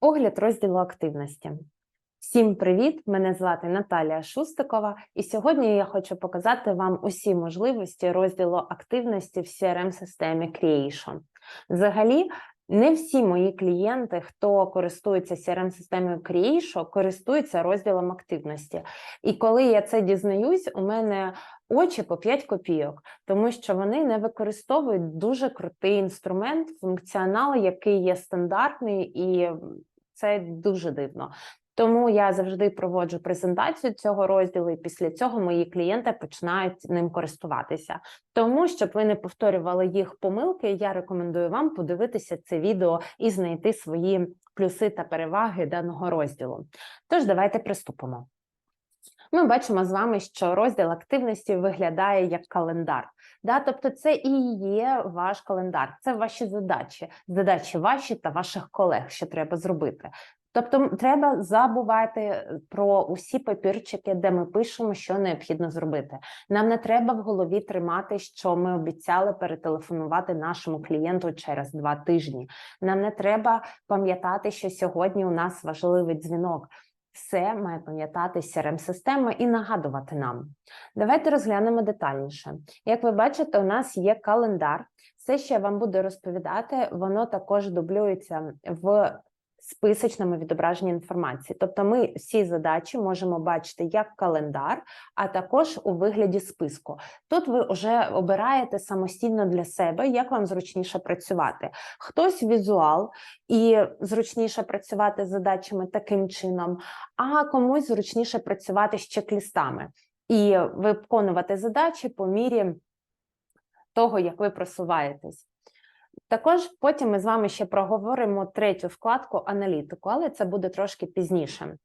Огляд розділу активності. Всім привіт! Мене звати Наталія Шустикова, і сьогодні я хочу показати вам усі можливості розділу активності в CRM-системі Creation. Взагалі, не всі мої клієнти, хто користується CRM-системою Creation, користуються розділом активності. І коли я це дізнаюсь, у мене очі по 5 копійок, тому що вони не використовують дуже крутий інструмент, функціонал, який є стандартний, і це дуже дивно. Тому я завжди проводжу презентацію цього розділу, і після цього мої клієнти починають ним користуватися. Тому, щоб ви не повторювали їх помилки, я рекомендую вам подивитися це відео і знайти свої плюси та переваги даного розділу. Тож, давайте приступимо. Ми бачимо з вами, що розділ активності виглядає як календар. Да? Тобто, це і є ваш календар, це ваші задачі, задачі ваші та ваших колег, що треба зробити. Тобто, треба забувати про усі папірчики, де ми пишемо, що необхідно зробити. Нам не треба в голові тримати, що ми обіцяли перетелефонувати нашому клієнту через два тижні. Нам не треба пам'ятати, що сьогодні у нас важливий дзвінок. Все має пам'ятати crm система і нагадувати нам. Давайте розглянемо детальніше. Як ви бачите, у нас є календар. Все, що я вам буду розповідати, воно також дублюється в списочному відображенні інформації. Тобто, ми всі задачі можемо бачити як календар, а також у вигляді списку. Тут ви вже обираєте самостійно для себе, як вам зручніше працювати. Хтось візуал і зручніше працювати з задачами таким чином, а комусь зручніше працювати з чек-лістами і виконувати задачі по мірі того, як ви просуваєтесь. Також потім ми з вами ще проговоримо третю вкладку аналітику, але це буде трошки пізніше.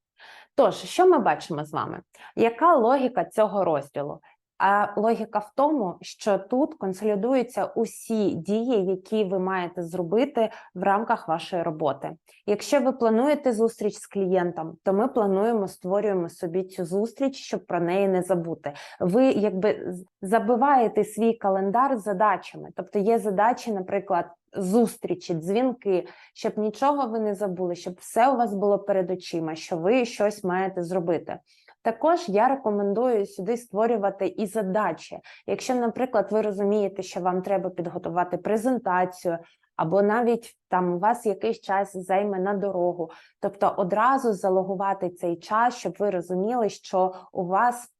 Тож, що ми бачимо з вами? Яка логіка цього розділу? А логіка в тому, що тут консолідуються усі дії, які ви маєте зробити в рамках вашої роботи. Якщо ви плануєте зустріч з клієнтом, то ми плануємо створюємо собі цю зустріч, щоб про неї не забути. Ви якби забиваєте свій календар задачами, тобто є задачі, наприклад. Зустрічі, дзвінки, щоб нічого ви не забули, щоб все у вас було перед очима, що ви щось маєте зробити. Також я рекомендую сюди створювати і задачі. Якщо, наприклад, ви розумієте, що вам треба підготувати презентацію, або навіть там у вас якийсь час займе на дорогу, тобто одразу залогувати цей час, щоб ви розуміли, що у вас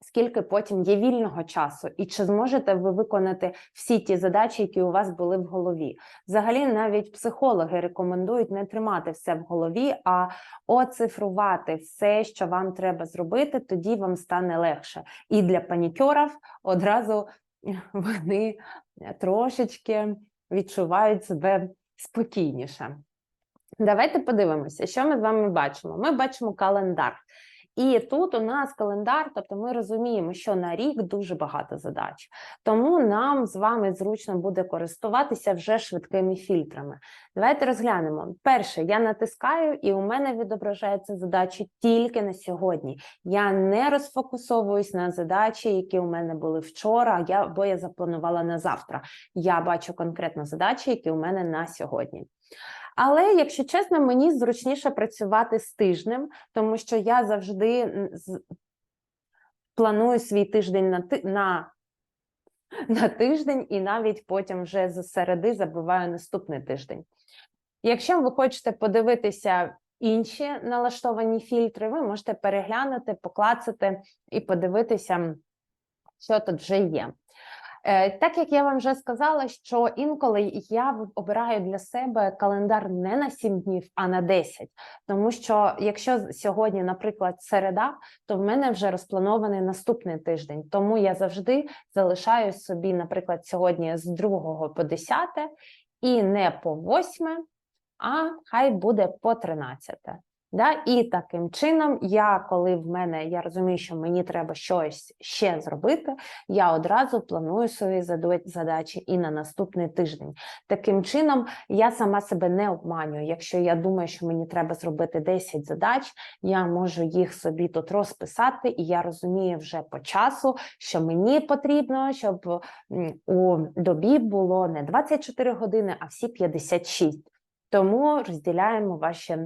скільки потім є вільного часу, і чи зможете ви виконати всі ті задачі, які у вас були в голові? Взагалі, навіть психологи рекомендують не тримати все в голові, а оцифрувати все, що вам треба зробити, тоді вам стане легше. І для панікерів одразу вони трошечки відчувають себе спокійніше. Давайте подивимося, що ми з вами бачимо. Ми бачимо календар. І тут у нас календар, тобто ми розуміємо, що на рік дуже багато задач. Тому нам з вами зручно буде користуватися вже швидкими фільтрами. Давайте розглянемо. Перше, я натискаю, і у мене відображаються задачі тільки на сьогодні. Я не розфокусовуюсь на задачі, які у мене були вчора, я, бо я запланувала на завтра. Я бачу конкретно задачі, які у мене на сьогодні. Але, якщо чесно, мені зручніше працювати з тижнем, тому що я завжди планую свій тиждень на на, на тиждень, і навіть потім вже з середи забиваю наступний тиждень. Якщо ви хочете подивитися інші налаштовані фільтри, ви можете переглянути, поклацати і подивитися, що тут вже є. Е, так як я вам вже сказала, що інколи я обираю для себе календар не на 7 днів, а на 10. Тому що якщо сьогодні, наприклад, середа, то в мене вже розпланований наступний тиждень. Тому я завжди залишаю собі, наприклад, сьогодні з 2 по 10 і не по 8, а хай буде по 13. Да? І таким чином, я коли в мене я розумію, що мені треба щось ще зробити, я одразу планую свої задачі і на наступний тиждень. Таким чином, я сама себе не обманюю. Якщо я думаю, що мені треба зробити 10 задач, я можу їх собі тут розписати, і я розумію вже по часу, що мені потрібно, щоб у добі було не 24 години, а всі 56. Тому розділяємо ваші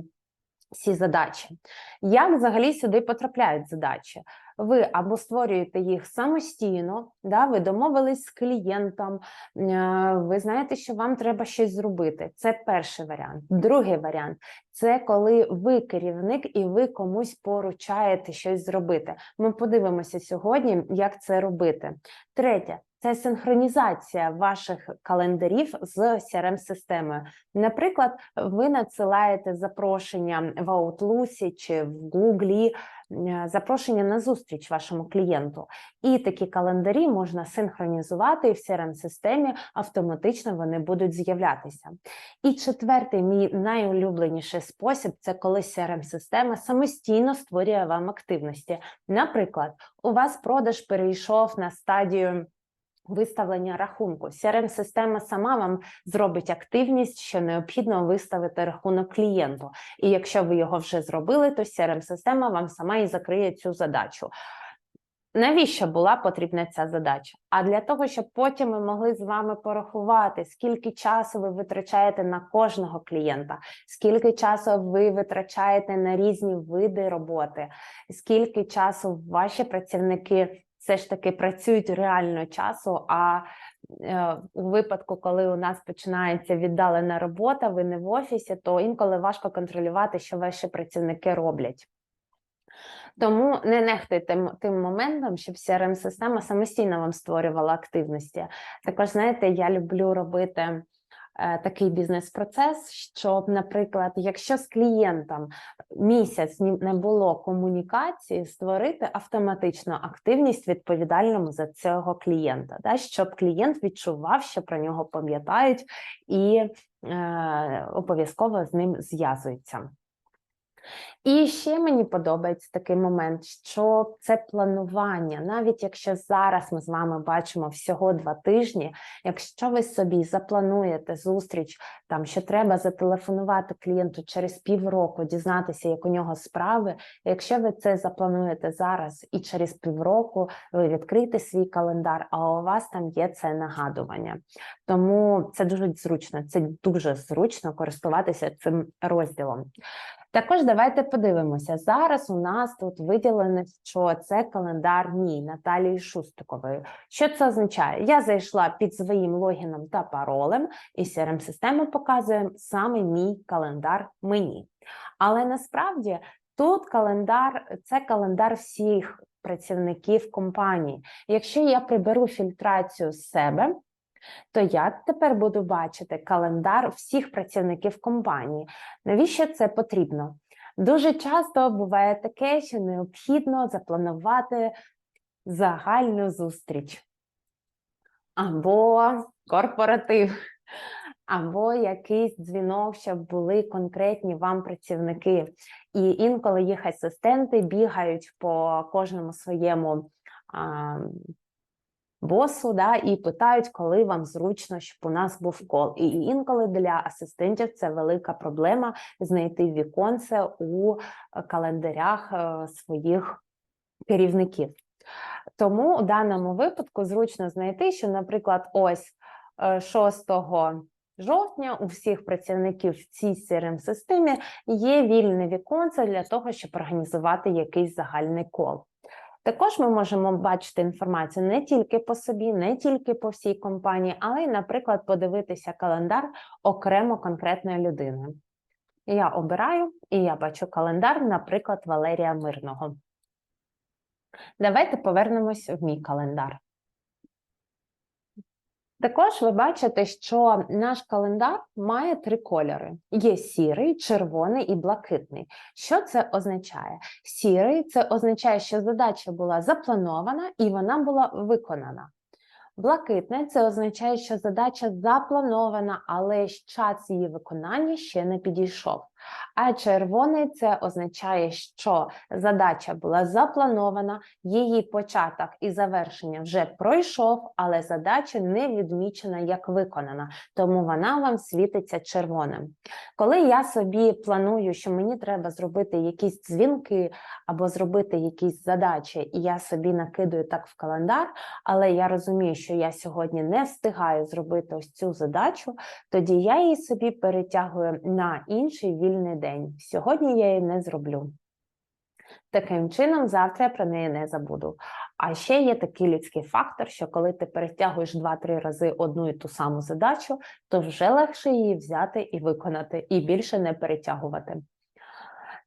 всі задачі. Як взагалі сюди потрапляють задачі? Ви або створюєте їх самостійно, да, ви домовились з клієнтом, е, ви знаєте, що вам треба щось зробити. Це перший варіант. Другий варіант це коли ви керівник і ви комусь поручаєте щось зробити. Ми подивимося сьогодні, як це робити. Третє. Це синхронізація ваших календарів з crm системою Наприклад, ви надсилаєте запрошення в Outlook чи в Google, е, запрошення на зустріч вашому клієнту, і такі календарі можна синхронізувати і в crm системі автоматично вони будуть з'являтися. І четвертий, мій найулюбленіший спосіб це коли crm система самостійно створює вам активності. Наприклад, у вас продаж перейшов на стадію. Виставлення рахунку. crm система сама вам зробить активність, що необхідно виставити рахунок клієнту. І якщо ви його вже зробили, то crm система вам сама і закриє цю задачу. Навіщо була потрібна ця задача? А для того, щоб потім ми могли з вами порахувати, скільки часу ви витрачаєте на кожного клієнта, скільки часу ви витрачаєте на різні види роботи, скільки часу ваші працівники все ж таки працюють реально часу. А е, у випадку, коли у нас починається віддалена робота, ви не в офісі, то інколи важко контролювати, що ваші працівники роблять. Тому не нехтуйте тим моментом, щоб crm система самостійно вам створювала активності. Також, знаєте, я люблю робити такий бізнес-процес, щоб, наприклад, якщо з клієнтом місяць не було комунікації, створити автоматично активність відповідальному за цього клієнта, да, щоб клієнт відчував, що про нього пам'ятають і е, обов'язково з ним зв'язуються. І ще мені подобається такий момент, що це планування, навіть якщо зараз ми з вами бачимо всього два тижні, якщо ви собі заплануєте зустріч, там що треба зателефонувати клієнту через півроку, дізнатися, як у нього справи. Якщо ви це заплануєте зараз і через півроку ви відкрите свій календар, а у вас там є це нагадування. Тому це дуже зручно, це дуже зручно користуватися цим розділом. Також давайте подивимося. Зараз у нас тут виділено, що це календар мій Наталії Шустикової. Що це означає? Я зайшла під своїм логіном та паролем, і crm система показує саме мій календар мені. Але насправді тут календар це календар всіх працівників компанії. Якщо я приберу фільтрацію з себе, то я тепер буду бачити календар всіх працівників компанії. Навіщо це потрібно? Дуже часто буває таке, що необхідно запланувати загальну зустріч або корпоратив, або якийсь дзвінок, щоб були конкретні вам працівники. І інколи їх асистенти бігають по кожному своєму босу, да, і питають, коли вам зручно, щоб у нас був кол. І інколи для асистентів це велика проблема знайти віконце у календарях е, своїх керівників. Тому у даному випадку зручно знайти, що, наприклад, ось 6 е, жовтня у всіх працівників в цій crm системі є вільне віконце для того, щоб організувати якийсь загальний кол. Також ми можемо бачити інформацію не тільки по собі, не тільки по всій компанії, але й, наприклад, подивитися календар окремо конкретної людини. Я обираю і я бачу календар, наприклад, Валерія Мирного. Давайте повернемось в мій календар. Також ви бачите, що наш календар має три кольори: є сірий, червоний і блакитний. Що це означає? Сірий це означає, що задача була запланована і вона була виконана. Блакитне це означає, що задача запланована, але час її виконання ще не підійшов. А червоний це означає, що задача була запланована, її початок і завершення вже пройшов, але задача не відмічена як виконана, тому вона вам світиться червоним. Коли я собі планую, що мені треба зробити якісь дзвінки або зробити якісь задачі, і я собі накидую так в календар, але я розумію, що я сьогодні не встигаю зробити ось цю задачу, тоді я її собі перетягую на інший вільний день. Сьогодні я її не зроблю. Таким чином, завтра я про неї не забуду. А ще є такий людський фактор, що коли ти перетягуєш 2-3 рази одну і ту саму задачу, то вже легше її взяти і виконати, і більше не перетягувати.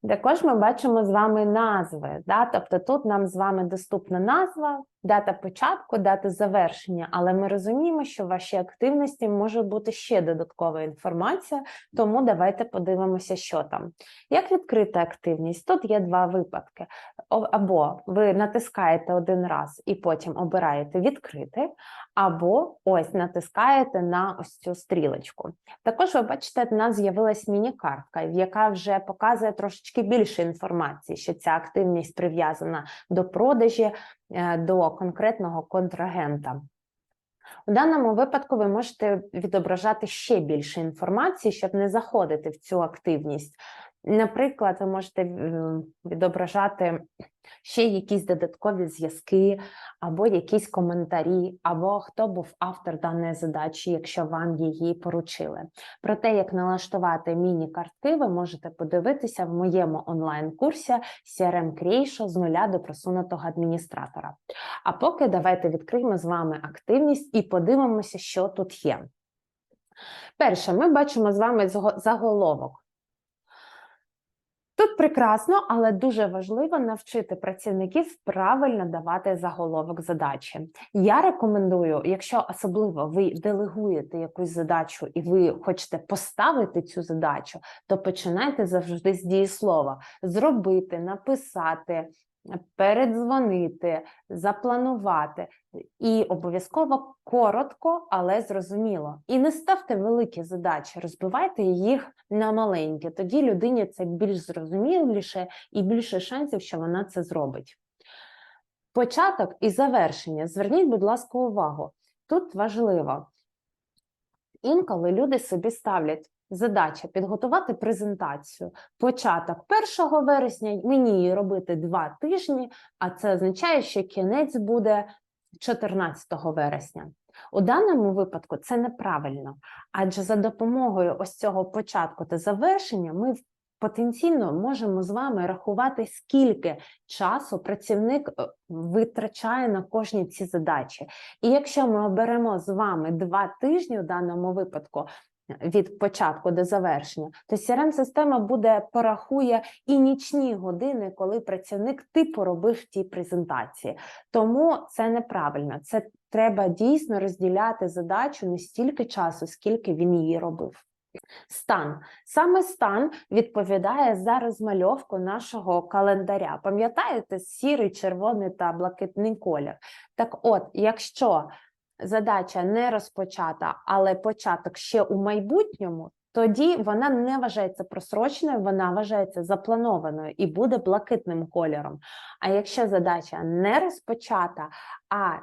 Також ми бачимо з вами назви. Да? Тобто тут нам з вами доступна назва, дата початку, дата завершення, але ми розуміємо, що в вашій активності може бути ще додаткова інформація, тому давайте подивимося, що там. Як відкрити активність? Тут є два випадки. Або ви натискаєте один раз і потім обираєте відкрити, або ось натискаєте на ось цю стрілочку. Також ви бачите, в нас з'явилась міні-картка, яка вже показує трошечки більше інформації, що ця активність прив'язана до продажі, до конкретного контрагента. У даному випадку ви можете відображати ще більше інформації, щоб не заходити в цю активність. Наприклад, ви можете е, відображати ще якісь додаткові зв'язки, або якісь коментарі, або хто був автор даної задачі, якщо вам її поручили. Про те, як налаштувати міні-картки, ви можете подивитися в моєму онлайн-курсі CRM Creation з нуля до просунутого адміністратора. А поки давайте відкриємо з вами активність і подивимося, що тут є. Перше, ми бачимо з вами заголовок. Тут прекрасно, але дуже важливо навчити працівників правильно давати заголовок задачі. Я рекомендую, якщо особливо ви делегуєте якусь задачу і ви хочете поставити цю задачу, то починайте завжди з дієслова: зробити, написати, передзвонити, запланувати. І обов'язково коротко, але зрозуміло. І не ставте великі задачі, розбивайте їх на маленькі. Тоді людині це більш зрозуміліше і більше шансів, що вона це зробить. Початок і завершення. Зверніть, будь ласка, увагу. Тут важливо. Інколи люди собі ставлять задача підготувати презентацію. Початок 1 вересня, мені її робити два тижні, а це означає, що кінець буде 14 вересня. У даному випадку це неправильно, адже за допомогою ось цього початку та завершення ми в- потенційно можемо з вами рахувати, скільки часу працівник е, витрачає на кожні ці задачі. І якщо ми оберемо з вами два тижні у даному випадку. Від початку до завершення, то crm система буде порахує і нічні години, коли працівник типу робив ті презентації. Тому це неправильно. Це треба дійсно розділяти задачу не стільки часу, скільки він її робив. Стан. Саме стан відповідає за розмальовку нашого календаря. Пам'ятаєте, сірий, червоний та блакитний колір. Так от, якщо задача не розпочата, але початок ще у майбутньому, тоді вона не вважається просроченою, вона вважається запланованою і буде блакитним кольором. А якщо задача не розпочата, а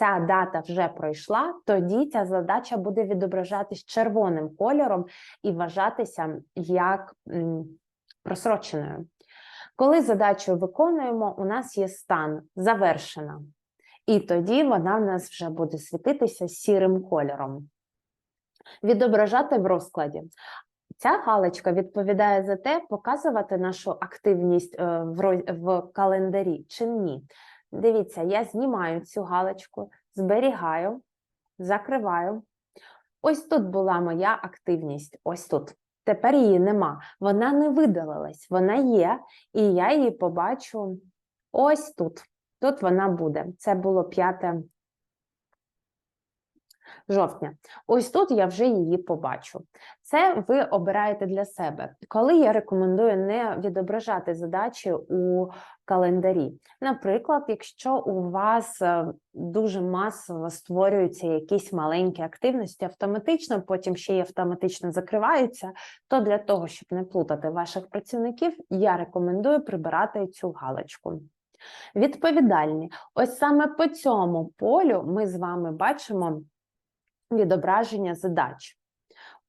ця дата вже пройшла, тоді ця задача буде відображатись червоним кольором і вважатися як просроченою. Коли задачу виконуємо, у нас є стан завершена, і тоді вона в нас вже буде світитися сірим кольором. Відображати в розкладі. Ця галочка відповідає за те, показувати нашу активність е, в, календарі чи ні. Дивіться, я знімаю цю галочку, зберігаю, закриваю. Ось тут була моя активність. Ось тут. Тепер її нема. Вона не видалилась, вона є, і я її побачу ось тут. Тут вона буде. Це було 5 жовтня. Ось тут я вже її побачу. Це ви обираєте для себе. Коли я рекомендую не відображати задачі у календарі. Наприклад, якщо у вас е, дуже масово створюються якісь маленькі активності, автоматично, потім ще й автоматично закриваються, то для того, щоб не плутати ваших працівників, я рекомендую прибирати цю галочку. Відповідальні. Ось саме по цьому полю ми з вами бачимо відображення задач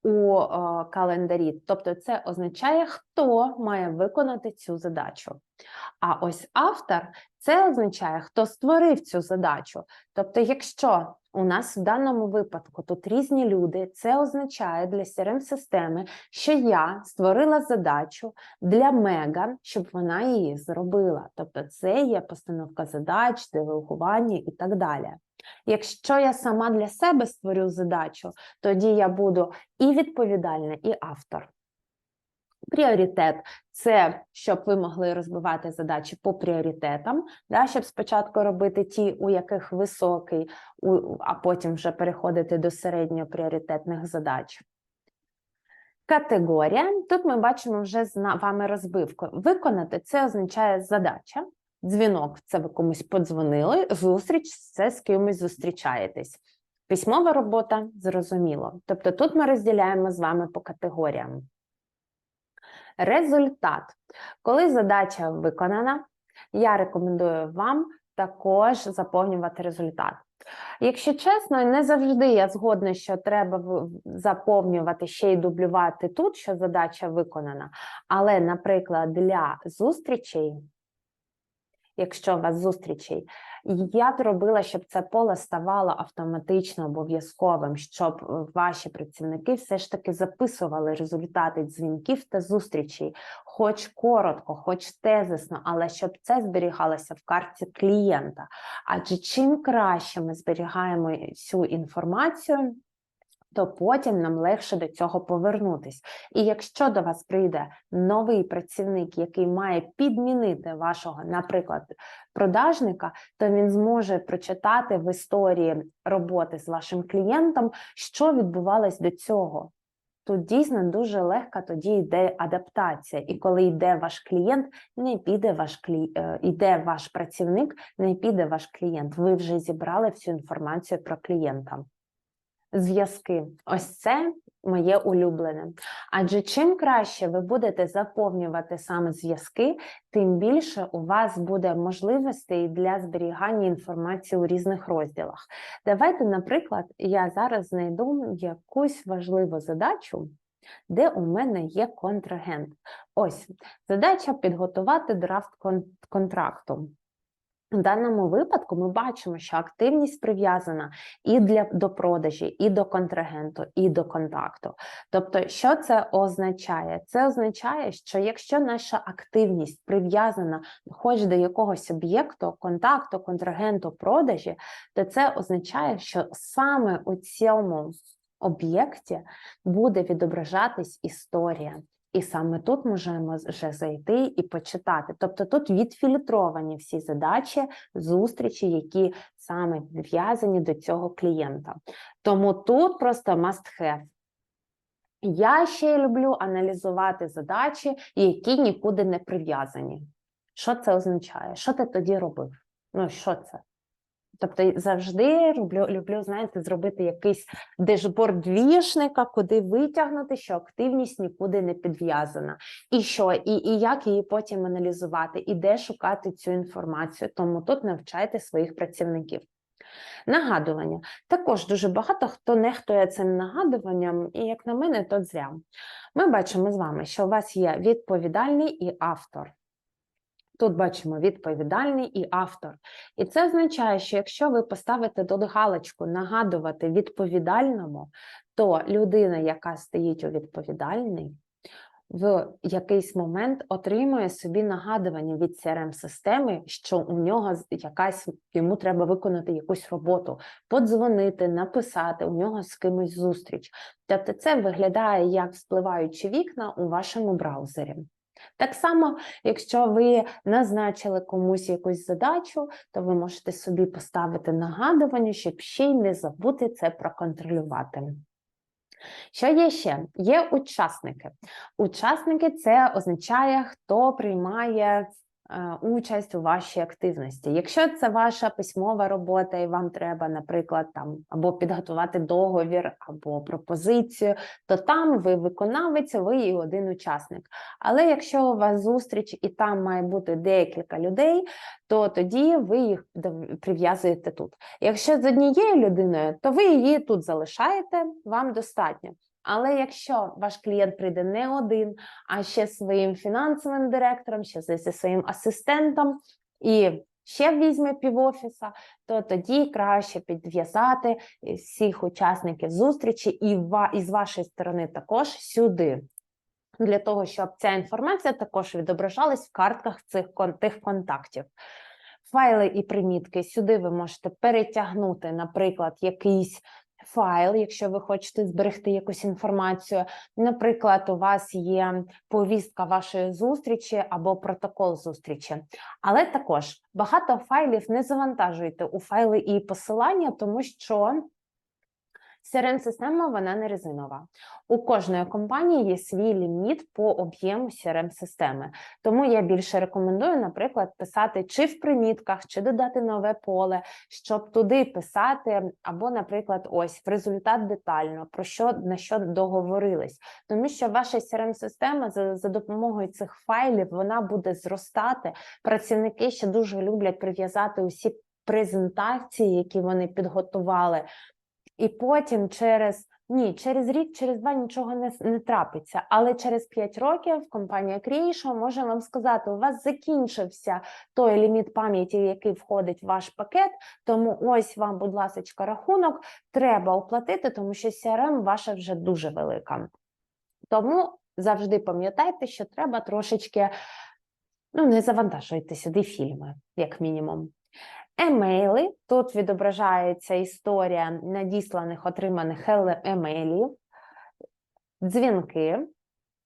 у е, календарі. Тобто, це означає, хто має виконати цю задачу. А ось автор це означає, хто створив цю задачу. Тобто, якщо у нас в даному випадку тут різні люди, це означає для crm системи що я створила задачу для Мега, щоб вона її зробила. Тобто, це є постановка задач, делегування і так далі. Якщо я сама для себе створю задачу, тоді я буду і відповідальна, і автор. Пріоритет це щоб ви могли розбивати задачі по пріоритетам, да, щоб спочатку робити ті, у яких високий, а потім вже переходити до середньопріоритетних задач. Категорія. Тут ми бачимо вже з вами розбивку. Виконати це означає задача. Дзвінок це ви комусь подзвонили, зустріч це з кимось зустрічаєтесь. Письмова робота зрозуміло. Тобто тут ми розділяємо з вами по категоріям. Результат. Коли задача виконана, я рекомендую вам також заповнювати результат. Якщо чесно, не завжди я згодна, що треба заповнювати ще й дублювати тут, що задача виконана. Але, наприклад, для зустрічей якщо у вас зустрічей. Я б робила, щоб це поле ставало автоматично обов'язковим, щоб е, ваші працівники все ж таки записували результати дзвінків та зустрічей, хоч коротко, хоч тезисно, але щоб це зберігалося в карті клієнта. Адже чим краще ми зберігаємо цю інформацію, то потім нам легше до цього повернутись. І якщо до вас прийде новий працівник, який має підмінити вашого, наприклад, продажника, то він зможе прочитати в історії роботи з вашим клієнтом, що відбувалось до цього. Тут дійсно дуже легко тоді йде адаптація, і коли йде ваш клієнт, не піде ваш клі... Е, йде ваш працівник, не піде ваш клієнт. Ви вже зібрали всю інформацію про клієнта зв'язки. Ось це моє улюблене. Адже чим краще ви будете заповнювати саме зв'язки, тим більше у вас буде можливостей для зберігання інформації у різних розділах. Давайте, наприклад, я зараз знайду якусь важливу задачу. Де у мене є контрагент? Ось задача підготувати драфт контракту. В даному випадку ми бачимо, що активність прив'язана і для до продажі, і до контрагенту, і до контакту. Тобто, що це означає? Це означає, що якщо наша активність прив'язана хоч до якогось об'єкту, контакту, контрагенту, продажі, то це означає, що саме у цьому об'єкті буде відображатись історія. І саме тут можемо вже зайти і почитати. Тобто тут відфільтровані всі задачі, зустрічі, які саме прив'язані до цього клієнта. Тому тут просто must have. Я ще люблю аналізувати задачі, які нікуди не прив'язані. Що це означає? Що ти тоді робив? Ну, що це? Тобто завжди люблю, люблю, знаєте, зробити якийсь дешборд двішника, куди витягнути, що активність нікуди не підв'язана. І що, і, і як її потім аналізувати, і де шукати цю інформацію. Тому тут навчайте своїх працівників. Нагадування. Також дуже багато хто нехтує цим нагадуванням, і, як на мене, то зря. Ми бачимо з вами, що у вас є відповідальний і автор. Тут бачимо відповідальний і автор. І це означає, що якщо ви поставите тут галочку нагадувати відповідальному, то людина, яка стоїть у відповідальний, в якийсь момент отримує собі нагадування від crm системи що у нього якась йому треба виконати якусь роботу, подзвонити, написати, у нього з кимось зустріч. Тобто, це виглядає як вспливаючі вікна у вашому браузері. Так само, якщо ви назначили комусь якусь задачу, то ви можете собі поставити нагадування, щоб ще й не забути це проконтролювати. Що є ще? Є учасники. Учасники це означає, хто приймає участь у вашій активності. Якщо це ваша письмова робота, і вам треба, наприклад, там або підготувати договір, або пропозицію, то там ви виконавець, ви і один учасник. Але якщо у вас зустріч і там має бути декілька людей, то тоді ви їх прив'язуєте тут. Якщо з однією людиною, то ви її тут залишаєте, вам достатньо. Але якщо ваш клієнт прийде не один, а ще своїм фінансовим директором, ще зі своїм асистентом і ще візьме півофіса, то тоді краще підв'язати всіх учасників зустрічі і з вашої сторони також сюди. Для того, щоб ця інформація також відображалась в картках цих тих контактів. Файли і примітки сюди ви можете перетягнути, наприклад, якийсь файл, якщо ви хочете зберегти якусь інформацію. Наприклад, у вас є повістка вашої зустрічі або протокол зустрічі. Але також багато файлів не завантажуйте у файли і посилання, тому що CRM-система вона не резинова. У кожної компанії є свій ліміт по об'єму CRM-системи. Тому я більше рекомендую, наприклад, писати чи в примітках, чи додати нове поле, щоб туди писати, або, наприклад, ось в результат детально про що на що договорились. Тому що ваша CRM-система за, за допомогою цих файлів вона буде зростати. Працівники ще дуже люблять прив'язати усі презентації, які вони підготували. І потім через ні, через рік, через два нічого не, не трапиться. Але через 5 років компанія Creation може вам сказати: у вас закінчився той ліміт пам'яті, який входить в ваш пакет. Тому ось вам, будь ласка, рахунок треба оплатити, тому що CRM ваша вже дуже велика. Тому завжди пам'ятайте, що треба трошечки ну, не завантажуйте сюди фільми, як мінімум. Емейли. Тут відображається історія надісланих отриманих емейлів, дзвінки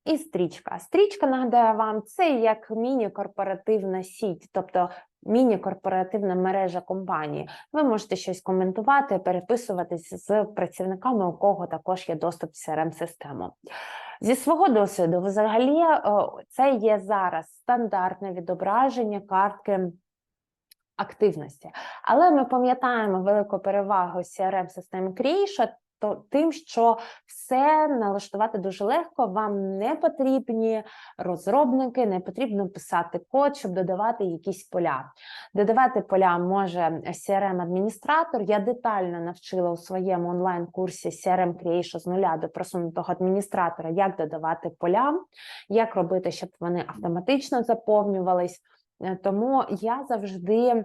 і стрічка. Стрічка, нагадаю вам, це як міні-корпоративна сіть, тобто міні-корпоративна мережа компанії. Ви можете щось коментувати, переписуватись з працівниками, у кого також є доступ в CRM-систему. Зі свого досвіду, взагалі, це є зараз стандартне відображення картки активності. Але ми пам'ятаємо велику перевагу crm системи Creation, то тим, що все налаштувати дуже легко, вам не потрібні розробники, не потрібно писати код, щоб додавати якісь поля. Додавати поля може CRM-адміністратор. Я детально навчила у своєму онлайн-курсі CRM Creation з нуля до просунутого адміністратора, як додавати поля, як робити, щоб вони автоматично заповнювались. Е, Тому я завжди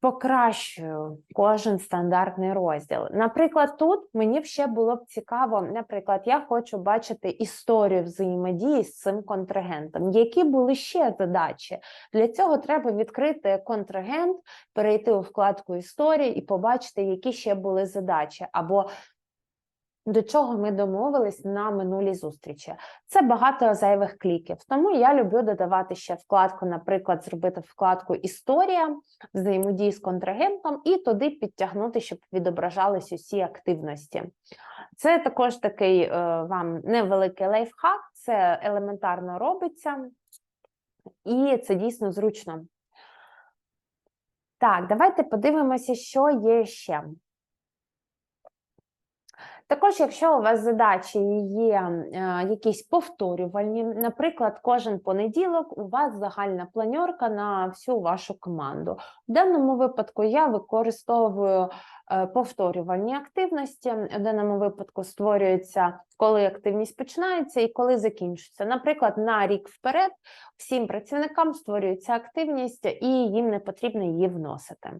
покращую кожен стандартний розділ. Наприклад, тут мені ще було б цікаво, наприклад, я хочу бачити історію взаємодії з цим контрагентом. Які були ще задачі? Для цього треба відкрити контрагент, перейти у вкладку історії і побачити, які ще були задачі. або до чого ми домовились на минулій зустрічі. Це багато зайвих кліків. Тому я люблю додавати ще вкладку, наприклад, зробити вкладку Історія взаємодії з контрагентом і туди підтягнути, щоб відображались усі активності. Це також такий е, вам невеликий лайфхак, це елементарно робиться, і це дійсно зручно. Так, давайте подивимося, що є ще. Також, якщо у вас задачі є е, якісь повторювальні, наприклад, кожен понеділок у вас загальна планерка на всю вашу команду. В даному випадку я використовую е, повторювальні активності. В даному випадку створюється, коли активність починається і коли закінчується. Наприклад, на рік вперед всім працівникам створюється активність, і їм не потрібно її вносити.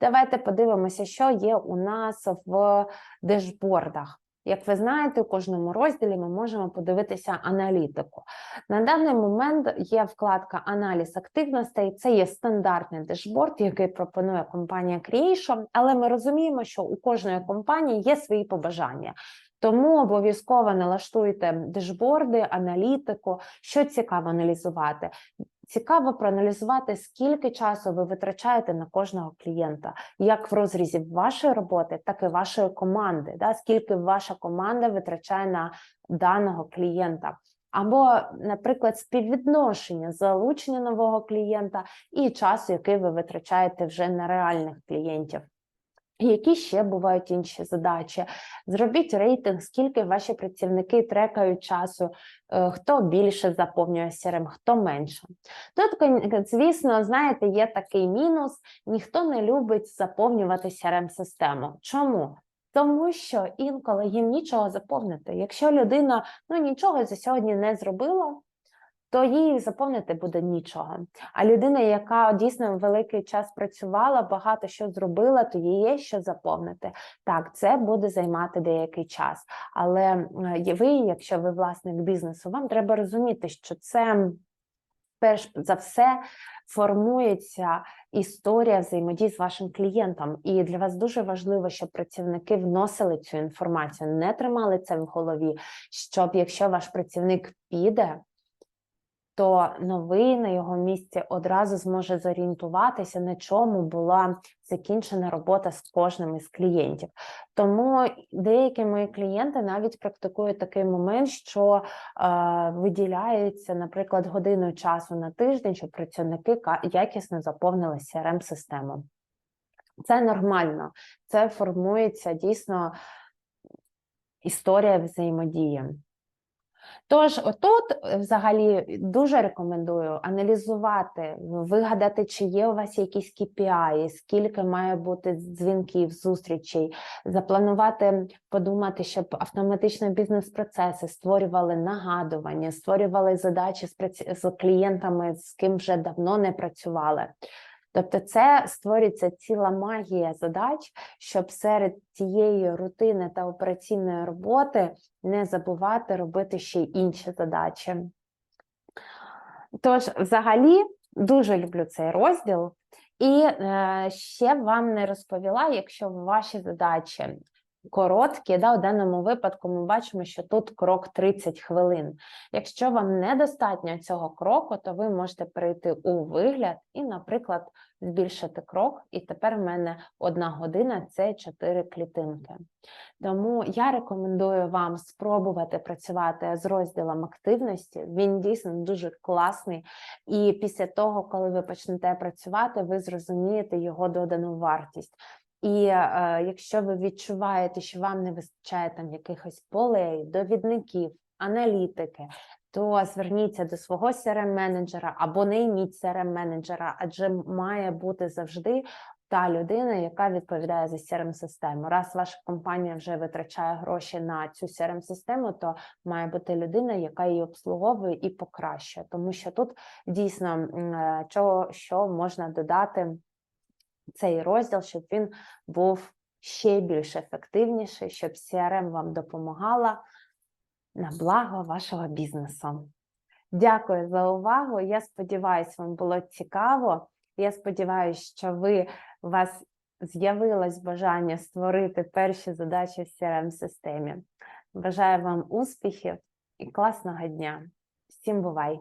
Давайте подивимося, що є у нас в дешбордах. Як ви знаєте, у кожному розділі ми можемо подивитися аналітику. На даний момент є вкладка Аналіз активностей. Це є стандартний дешборд, який пропонує компанія Creation, але ми розуміємо, що у кожної компанії є свої побажання. Тому обов'язково налаштуйте дешборди, аналітику. Що цікаво аналізувати? Цікаво проаналізувати, скільки часу ви витрачаєте на кожного клієнта, як в розрізі вашої роботи, так і вашої команди. Да? Скільки ваша команда витрачає на даного клієнта. Або, наприклад, співвідношення залучення нового клієнта і часу, який ви витрачаєте вже на реальних клієнтів. Які ще бувають інші задачі? Зробіть рейтинг, скільки ваші працівники трекають часу, е, хто більше заповнює CRM, хто менше. Тут, кон- звісно, знаєте, є такий мінус: ніхто не любить заповнювати CRM-систему. Чому? Тому що інколи їм нічого заповнити. Якщо людина ну, нічого за сьогодні не зробила, то їй заповнити буде нічого. А людина, яка дійсно великий час працювала, багато що зробила, то їй є що заповнити. Так, це буде займати деякий час. Але ви, якщо ви власник бізнесу, вам треба розуміти, що це перш за все формується історія взаємодії з вашим клієнтом. І для вас дуже важливо, щоб працівники вносили цю інформацію, не тримали це в голові, щоб якщо ваш працівник піде, то новий на його місці одразу зможе зорієнтуватися, на чому була закінчена робота з кожним із клієнтів. Тому деякі мої клієнти навіть практикують такий момент, що е, виділяється, наприклад, годину часу на тиждень, щоб працівники якісно заповнили crm систему Це нормально, це формується дійсно історія взаємодії. Тож, отут е, взагалі дуже рекомендую аналізувати, вигадати, чи є у вас якісь KPI, скільки має бути дзвінків, зустрічей, запланувати, подумати, щоб автоматично бізнес-процеси створювали нагадування, створювали задачі з, клієнтами, з ким вже давно не працювали. Тобто, це створюється ціла магія задач, щоб серед цієї рутини та операційної роботи не забувати робити ще й інші задачі. Тож, взагалі, дуже люблю цей розділ. І е, ще вам не розповіла, якщо ваші задачі короткі, да, у даному випадку ми бачимо, що тут крок 30 хвилин. Якщо вам недостатньо цього кроку, то ви можете перейти у вигляд і, наприклад, збільшити крок, і тепер в мене одна година це 4 клітинки. Тому я рекомендую вам спробувати працювати з розділом активності. Він дійсно дуже класний. І після того, коли ви почнете працювати, ви зрозумієте його додану вартість. І е, якщо ви відчуваєте, що вам не вистачає там якихось полей, довідників, аналітики, то зверніться до свого crm менеджера або найміть crm менеджера адже має бути завжди та людина, яка відповідає за crm систему Раз ваша компанія вже витрачає гроші на цю crm систему то має бути людина, яка її обслуговує і покращує, тому що тут дійсно е, чого що можна додати цей розділ, щоб він був ще більш ефективніший, щоб CRM вам допомагала на благо вашого бізнесу. Дякую за увагу. Я сподіваюся, вам було цікаво. Я сподіваюся, що ви у вас з'явилось бажання створити перші задачі в crm системі Бажаю вам успіхів і класного дня. Всім бувай!